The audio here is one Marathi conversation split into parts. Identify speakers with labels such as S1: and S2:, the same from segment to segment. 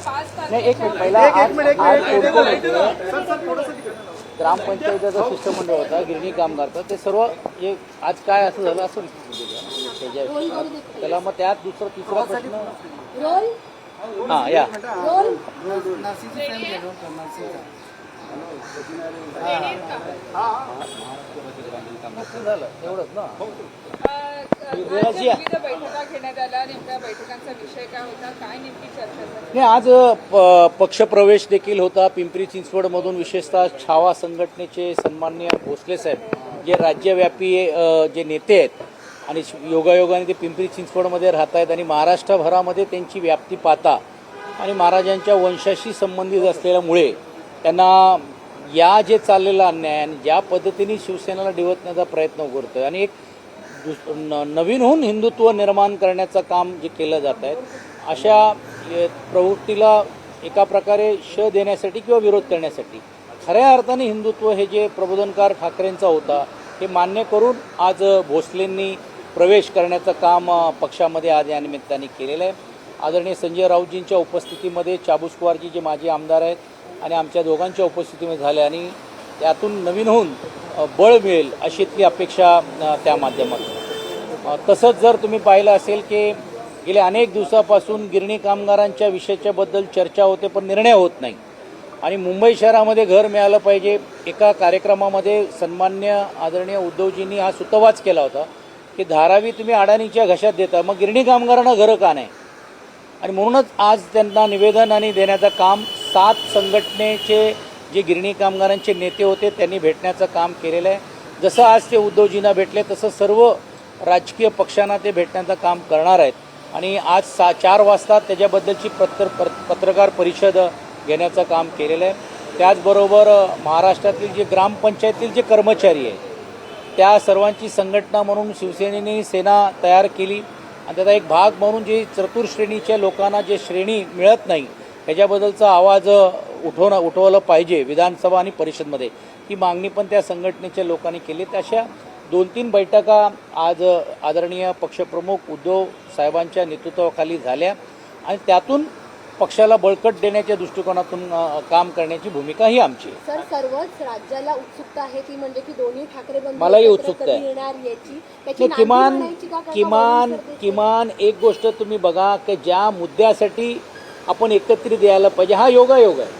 S1: नाही एक मिनिट पहिला आज आज कोणतं होतं? ग्रामपंचायतीचं शिष्टमंडळ होता गिरणी कामगारचं ते सर्व हे आज काय असं झालं असं त्याच्या त्याला मग त्यात दुसरा तिसरा प्रश्न
S2: रोल
S1: हा या
S2: रोल
S1: झालं एवढंच ना नाही आज पक्षप्रवेश देखील होता. पिंपरी चिंचवडमधून विशेषतः छावा संघटनेचे सन्मान्य भोसले साहेब जे राज्यव्यापी जे नेते आहेत आणि योगायोगाने ते पिंपरी चिंचवडमध्ये राहत आहेत आणि महाराष्ट्रभरामध्ये त्यांची व्याप्ती पाहता आणि महाराजांच्या वंशाशी संबंधित असलेल्यामुळे त्यांना या जे चाललेला अन्याय आणि ज्या पद्धतीने शिवसेनेला डिवचण्याचा प्रयत्न करतोय आणि एक दुस- न- नवीनहून हिंदुत्व निर्माण करण्याचं काम जे केलं जात आहे अशा प्रवृत्तीला एका प्रकारे श देण्यासाठी किंवा विरोध करण्यासाठी खऱ्या अर्थाने हिंदुत्व हे जे प्रबोधनकार ठाकरेंचा होता हे मान्य करून आज भोसलेंनी प्रवेश करण्याचं काम पक्षामध्ये आज या निमित्ताने केलेलं आहे. आदरणीय संजय राऊतजींच्या उपस्थितीमध्ये चाबूस जे माजी आमदार आहेत आणि आमच्या दोघांच्या उपस्थितीमध्ये झाले आणि त्यातून नवीन होऊन बळ मिळेल अशी इथली अपेक्षा त्या माध्यमातून. तसंच जर तुम्ही पाहिलं असेल की गेल्या अनेक दिवसापासून गिरणी कामगारांच्या विषयाच्याबद्दल चर्चा होते पण निर्णय होत नाही. आणि मुंबई शहरामध्ये घर मिळालं पाहिजे एका कार्यक्रमामध्ये सन्मान्य आदरणीय उद्धवजींनी हा सुतवाच केला होता की धारावी तुम्ही अडाणीच्या घशात देता मग गिरणी कामगारांना घरं का नाही? आणि म्हणूनच आज त्यांना निवेदन आणि देण्याचं काम सात संघटनेचे जे गिरणी कामगारांचे नेते होते त्यांनी भेटण्याचं काम केलेलं आहे. जसं आज ते उद्धवजींना भेटले तसं सर्व राजकीय पक्षांना ते भेटण्याचं काम करणार आहेत. आणि आज सा चार वाजता त्याच्याबद्दलची पत्र पत्रकार परिषद घेण्याचं काम केलेलं आहे. त्याचबरोबर महाराष्ट्रातील जे ग्रामपंचायतील जे कर्मचारी आहेत त्या सर्वांची संघटना म्हणून शिवसेनेने सेना तयार केली. आणि त्याचा एक भाग म्हणून जे चतुर्श्रेणीच्या लोकांना जे श्रेणी मिळत नाही त्याच्याबद्दलचा आवाज उठवणं उठवलं पाहिजे विधानसभा आणि परिषदमध्ये. ही मागणी पण त्या संघटनेच्या लोकांनी केली. अशा दोन तीन बैठका आज आदरणीय पक्षप्रमुख उद्धव साहेबांच्या नेतृत्वाखाली झाल्या आणि त्यातून पक्षाला बळकट देण्याच्या दृष्टिकोनातून काम करण्याची भूमिका ही आमची
S2: सर सर्वच राज्याला उत्सुकता आहे ती म्हणजे की दोन्ही ठाकरे
S1: मलाही उत्सुकता आहे. किमान किमान किमान एक गोष्ट तुम्ही बघा की ज्या मुद्द्यासाठी आपण एकत्रित यायला पाहिजे हा योगायोग आहे.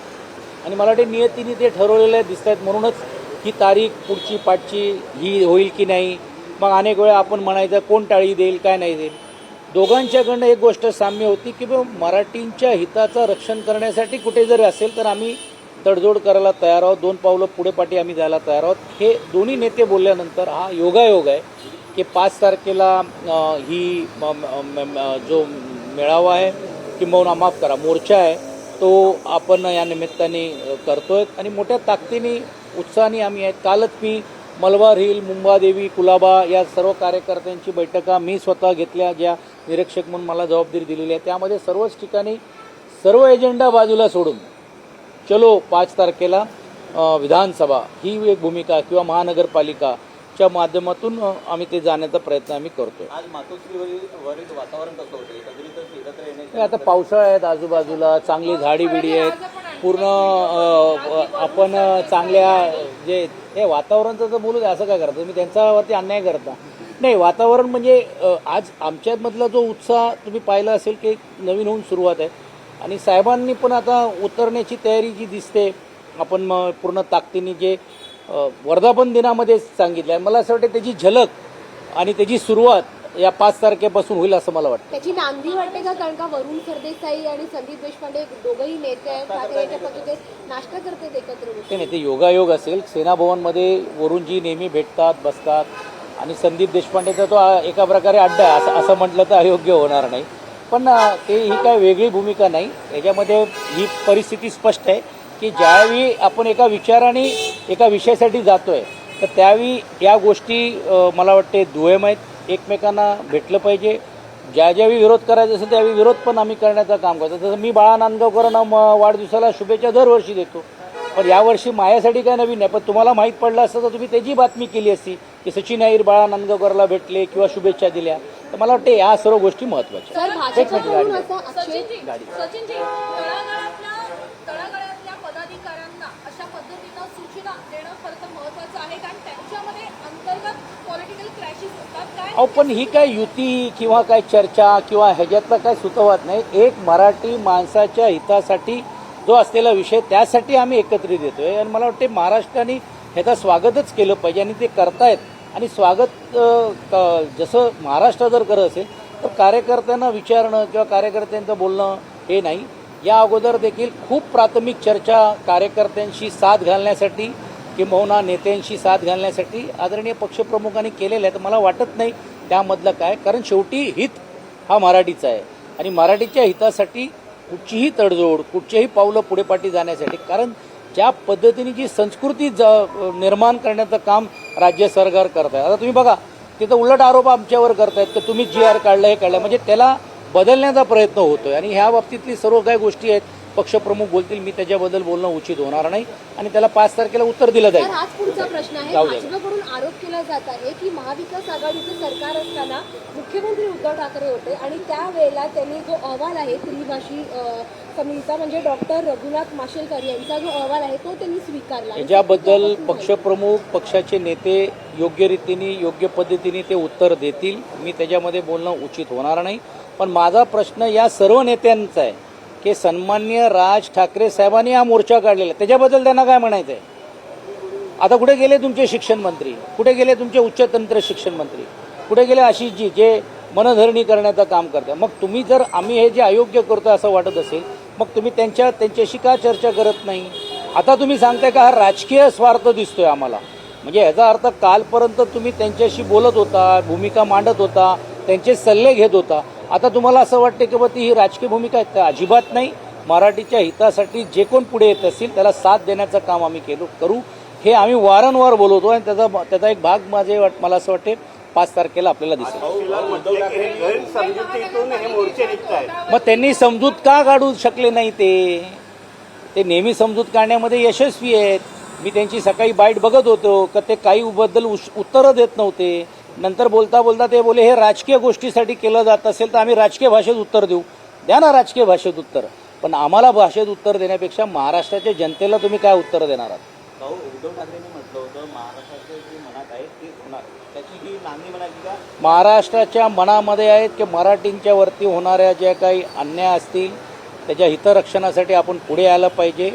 S1: आणि मला वाटते नियतीने ते ठरवलेले दिसत आहेत म्हणूनच ही तारीख पुढची पाठची ही होईल की नाही. मग अनेक वेळा आपण म्हणायचं कोण टाळी देईल काय नाही देईल. दोघांच्याकडनं एक गोष्ट साम्य होती की बा मराठींच्या हिताचं रक्षण करण्यासाठी कुठे जरी असेल तर आम्ही तडजोड करायला तयार आहोत. दोन पावलं पुढे पाठी आम्ही जायला तयार आहोत. हे दोन्ही नेते बोलल्यानंतर हा योगायोग आहे की पाच तारखेला ही जो मेळावा आहे किंबहुना माफ करा मोर्चा आहे तो आपण या निमित्ताने करतोय. आणि मोठ्या ताकदीने उत्साहाने आम्ही आहेत. कालच मी मलबार हिल मुंबादेवी कुलाबा या सर्व कार्यकर्त्यांची बैठका मी स्वतः घेतल्या ज्या निरीक्षक म्हणून मला जबाबदारी दिलेली आहे. त्यामध्ये सर्वच ठिकाणी सर्व एजेंडा बाजूला सोडून चलो पाच तारखेला विधानसभा ही एक भूमिका किंवा महानगरपालिका महानगरपालिकाच्या माध्यमातून आम्ही ते जाण्याचा प्रयत्न आम्ही करतोय.
S3: आज मातोश्रीवरील वरील वातावरण कसं होतं?
S1: आता पावसाळा आहेत आजूबाजूला चांगली झाडी बिडी आहेत. पूर्ण आपण चांगल्या जे हे वातावरणाचं जर बोलू असं काय करता? तुम्ही त्यांच्यावरती अन्याय करता. नाही वातावरण म्हणजे आज आमच्यामधला जो उत्साह तुम्ही पाहिला असेल की नवीन होऊन सुरुवात आहे. आणि साहेबांनी पण आता उतरण्याची तयारी जी दिसते आपण मग पूर्ण ताकदीने जे वर्धापन दिनामध्ये सांगितलं आहे मला असं वाटतं त्याची झलक आणि त्याची सुरुवात या पाच तारखेपासून होईल असं मला वाटतं.
S2: त्याची नांदी वाटते का? कारण का वरुण सरदेसाई आणि संदीप देशपांडे दोघंही नेते आहेत. नाश्ता करतात एकत्र
S1: नाही ते योगायोग असेल. सेनाभवनमध्ये वरुणजी नेहमी भेटतात बसतात. आणि संदीप देशपांडेचा तो एका प्रकारे अड्डा आहे. असं असं म्हटलं तर अयोग्य होणार नाही. पण ते ही काय वेगळी भूमिका नाही. याच्यामध्ये ही परिस्थिती स्पष्ट आहे. की ज्यावेळी आपण एका विचाराने एका विषयासाठी जातोय तर त्यावेळी या गोष्टी मला वाटते दुय्यम आहेत. एकमेकांना भेटलं पाहिजे. ज्या ज्यावेळी विरोध करायचा असेल त्यावेळी विरोध पण आम्ही करण्याचं काम करतो. जसं मी बाळा नांदगावकरांना म- वाढदिवसाला शुभेच्छा दरवर्षी देतो. पण यावर्षी माझ्यासाठी काय नवीन नाही पण तुम्हाला माहीत पडलं असतं तर तुम्ही त्याची बातमी केली असती की सचिन अहिर बाळा नांदगावकरला भेटले किंवा शुभेच्छा दिल्या. तर मला वाटतं या सर्व गोष्टी महत्त्वाच्या एक मिनिट गाडी
S2: आक्षेप
S4: सचिनजी
S1: गाडी.
S4: सचिनजी तळागाळातल्या तळागाळातल्या पदाधिकाऱ्यांना अशा पद्धतीनं सूचना देणं खरं तर महत्वाचं आहे कारण त्यांच्यामध्ये अंतर्गत पॉलिटिकल क्रॅशेस होतात काय
S1: अहो पण ही काय युती किंवा काय चर्चा किंवा ह्याच्यातला काय सुतवत नाही. एक मराठी माणसाच्या हितासाठी जो असलेला विषय त्यासाठी आम्ही एकत्रित येतोय. आणि मला वाटते महाराष्ट्राने ह्याचं स्वागतच केलं पाहिजे आणि ते करतायत. आणि स्वागत क- जसं महाराष्ट्र जर करत असेल तर कार्यकर्त्यांना विचारणं किंवा कार्यकर्त्यांचं बोलणं हे नाही. या अगोदर देखील खूप प्राथमिक चर्चा कार्यकर्त्यांशी साथ घालण्यासाठी किंबहुना नेत्यांशी साथ घालण्यासाठी आदरणीय पक्षप्रमुखांनी केलेलं आहे. तर मला वाटत नाही त्यामधलं काय कारण शेवटी हित हा मराठीचा आहे. आणि मराठीच्या हितासाठी कुठचीही तडजोड कुठचेही पावलं पुढे पाठी जाण्यासाठी कारण ज्या पद्धतीने जी संस्कृती ज निर्माण करण्याचं काम राज्य सरकार करत आहे आता तुम्ही बघा तिथं उलट आरोप आमच्यावर करतायत की तुम्ही जी आर काढलं हे काढलं. म्हणजे त्याला बदलण्याचा प्रयत्न होतोय. आणि ह्या बाबतीतली सर्व काही गोष्टी आहेत. पक्षप्रमुख बोलतील मी त्याच्याबद्दल बोलणं उचित होणार नाही. आणि त्याला पाच तारखेला उत्तर दिलं जाईल.
S2: हाच पुढचा प्रश्न आहे.
S1: जाऊ.
S2: भाजपकडून आरोप केला जात आहे की महाविकास आघाडीचं सरकार असताना मुख्यमंत्री उद्धव ठाकरे होते आणि त्यावेळेला त्यांनी जो अहवाल आहे त्रिभाषी अ, समितीचा म्हणजे डॉक्टर रघुनाथ माशेलकर यांचा जो अहवाल आहे तो त्यांनी स्वीकारला. आणि
S1: याच्याबद्दल
S2: नाही.
S1: पक्षप्रमुख पक्षाचे नेते योग्य रीतीने योग्य पद्धतीने ते उत्तर देतील. मी त्याच्यामध्ये बोलणं उचित होणार नाही. पण माझा प्रश्न या सर्व नेत्यांचा आहे. की सन्मान्य राज ठाकरे साहेबांनी हा मोर्चा काढलेला आहे. त्याच्याबद्दल त्यांना काय म्हणायचं आहे आता कुठे गेले तुमचे शिक्षण मंत्री? कुठे गेले तुमचे उच्चतंत्र शिक्षण मंत्री? कुठे गेले आशिषजी जे मनधरणी करण्याचं काम करतात? मग तुम्ही जर आम्ही हे जे अयोग्य करतो असं वाटत असेल मग तुम्ही त्यांच्या त्यांच्याशी का चर्चा करत नाही? आता तुम्ही सांगताय का हा राजकीय स्वार्थ दिसतोय आम्हाला. म्हणजे याचा अर्थ कालपर्यंत तुम्ही त्यांच्याशी बोलत होता भूमिका मांडत होता त्यांचे सल्ले घेत होता. आता तुम्हाला असं वाटते की बाबा ती ही राजकीय भूमिका आहे तर अजिबात नाही. मराठीच्या हितासाठी जे कोण पुढे येत असतील त्याला साथ देण्याचं काम आम्ही केलो करू. हे आम्ही वारंवार बोलवतो आणि त्याचा त्याचा एक भाग माझे वाट मला असं वाटते पाच तारखेला आपल्याला दिसेल. मग त्यांनी समजूत का काढू शकले नाही ते? ते नेहमी समजूत काढण्यामध्ये यशस्वी आहेत. मी त्यांची सकाळी बाईट बघत होतो का ते काही बद्दल उश- उत्तरं देत नव्हते. नंतर बोलता बोलता ते बोले हे राजकीय गोष्टीसाठी केलं जात असेल तर आम्ही राजकीय भाषेत उत्तर देऊ. द्या ना राजकीय भाषेत उत्तर. पण आम्हाला भाषेत उत्तर देण्यापेक्षा महाराष्ट्राच्या जनतेला तुम्ही काय उत्तर देणार आहात?
S3: भाऊ उद्धव ठाकरेंनी म्हटलं होतं महाराष्ट्राचे जे मनात आहे ते होणार. त्याची ही का?
S1: महाराष्ट्राच्या मनामध्ये आहेत की मराठींच्या वरती होणाऱ्या ज्या काही अन्याय असतील त्याच्या हितरक्षणासाठी आपण पुढे आलं पाहिजे.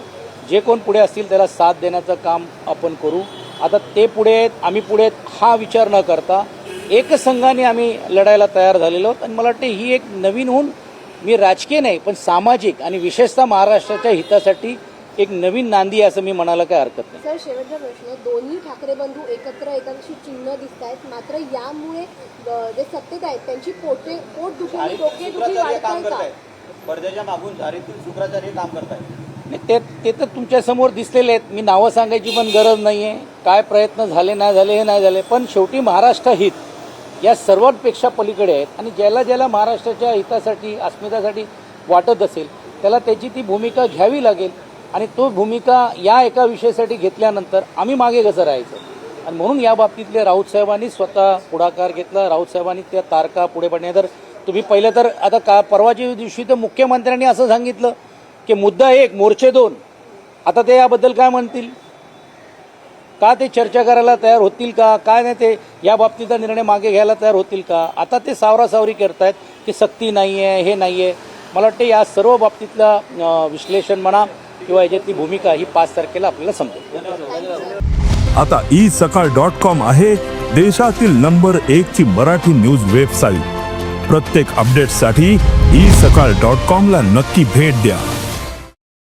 S1: जे कोण पुढे असतील त्याला साथ देण्याचं काम आपण करू. आता ते पुढे आहेत आम्ही पुढे आहेत हा विचार न करता एकसंघाने आम्ही लढायला तयार झालेलो आहोत. आणि मला वाटते ही एक नवीन होऊन मी राजकीय नाही पण सामाजिक आणि विशेषतः महाराष्ट्राच्या हितासाठी एक नवीन नांदी आहे असं मी म्हणायला काय हरकत नाही.
S2: सर शेवटचा प्रश्न. दोन्ही ठाकरे बंधू एकत्र अशी चिन्ह दिसत आहेत मात्र यामुळे जे सत्तेत आहेत त्यांची पोटे वाढत आहे
S3: करतायत. पडद्याच्या मागून झारीतून शुक्राचार्य काम करतायत.
S1: ते ते तर तुमच्यासमोर दिसलेले आहेत. मी नावं सांगायची पण गरज नाही आहे काय प्रयत्न झाले नाही झाले हे नाही झाले पण शेवटी महाराष्ट्र हित या सर्वांपेक्षा पलीकडे आहेत. आणि ज्याला ज्याला महाराष्ट्राच्या हितासाठी अस्मितासाठी वाटत असेल त्याला त्याची ती भूमिका घ्यावी लागेल. आणि तो भूमिका या एका विषयासाठी घेतल्यानंतर आम्ही मागे कसं राहायचं? आणि म्हणून या बाबतीतले राऊत साहेबांनी स्वतः पुढाकार घेतला. राऊत साहेबांनी त्या तारका पुढे पडण्या तर तुम्ही पहिलं तर आता का परवाच्या दिवशी तर मुख्यमंत्र्यांनी असं सांगितलं की मुद्दा एक मोर्चे दोन. आता ते याबद्दल काय म्हणतील? का ते चर्चा करायला तयार होतील का? काय नाही ते या बाबतीचा निर्णय मागे घ्यायला तयार होतील का? आता ते सावरासावरी करतायत की सक्ती नाही आहे हे नाही आहे मला वाटते या सर्व बाबतीतलं विश्लेषण म्हणा किंवा याच्यातली भूमिका ही पाच तारखेला आपल्याला समजेल.
S5: आता ई सकाळ डॉट कॉम आहे देशातील नंबर एक ची मराठी न्यूज वेबसाईट. प्रत्येक अपडेटसाठी ई सकाळ डॉट कॉम ला नक्की भेट द्या.